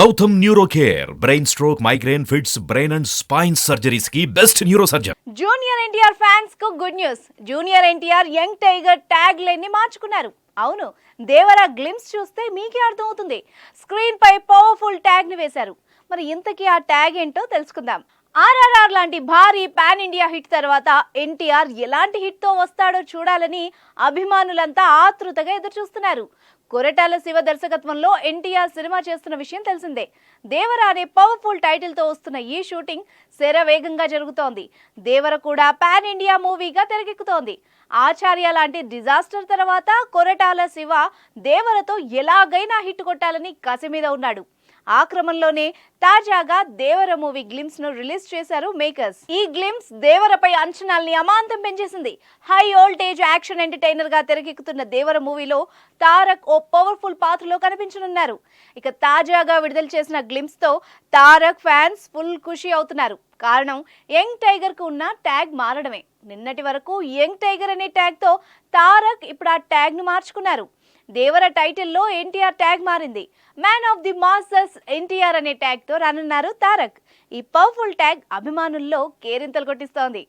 Gautam neuro care brain stroke migraine fits brain and spine సర్జరీస్కి best neuro surgeon junior NTR ఫ్యాన్స్కు good news. Junior NTR young tiger tag లైన్ని మార్చుకున్నారు. అవును Devara glimpse చూస్తే మీకే అర్థమవుతుంది. Screen పై powerful ట్యాగ్ని వేశారు. మరి ఇంతకీ ఆ ట్యాగ్ ఏంటో తెలుసుకుందాం. ఆర్ఆర్ఆర్ లాంటి భారీ పాన్ ఇండియా హిట్ తర్వాత ఎన్టీఆర్ ఎలాంటి హిట్తో వస్తాడో చూడాలని అభిమానులంతా ఆతృతగా ఎదురుచూస్తున్నారు. కొరటాల శివ దర్శకత్వంలో ఎన్టీఆర్ సినిమా చేస్తున్న విషయం తెలిసిందే. దేవర అనే పవర్ఫుల్ టైటిల్తో వస్తున్న ఈ షూటింగ్ శరవేగంగా జరుగుతోంది. దేవర కూడా పాన్ ఇండియా మూవీగా తెరకెక్కుతోంది. ఆచార్య లాంటి డిజాస్టర్ తర్వాత కొరటాల శివ దేవరతో ఎలాగైనా హిట్ కొట్టాలని కసి మీద ఉన్నాడు. ఆ క్రమంలోనే తాజాగా దేవర మూవీ గ్లిమ్స్ను రిలీజ్ చేశారు మేకర్స్. ఈ గ్లిమ్స్ దేవరపై అంచనాల్ని అమాంతం పెంచేసింది. హై ఓల్టేజ్ యాక్షన్ ఎంటర్టైనర్గా తెరకెక్కుతున్న దేవర మూవీలో తారక్ ఓ పవర్ఫుల్ పాత్రలో కనిపించనున్నారు. ఇక తాజాగా విడుదల చేసిన గ్లిమ్స్తో తారక్ ఫ్యాన్స్ ఫుల్ ఖుషి అవుతున్నారు. కారణం యంగ్ టైగర్కు ఉన్న ట్యాగ్ మారడమే. నిన్నటి వరకు యంగ్ టైగర్ అనే ట్యాగ్తో తారక్ ఇప్పుడు ఆ ట్యాగ్ను మార్చుకున్నారు. దేవర టైటిల్లో ఎన్టీఆర్ ట్యాగ్ మారింది. Man of the masters NTR అనే ట్యాగ్తో రానున్నారు తారక్. ఈ పవర్ఫుల్ ట్యాగ్ అభిమానుల్లో కేరింతలు కొట్టిస్తోంది.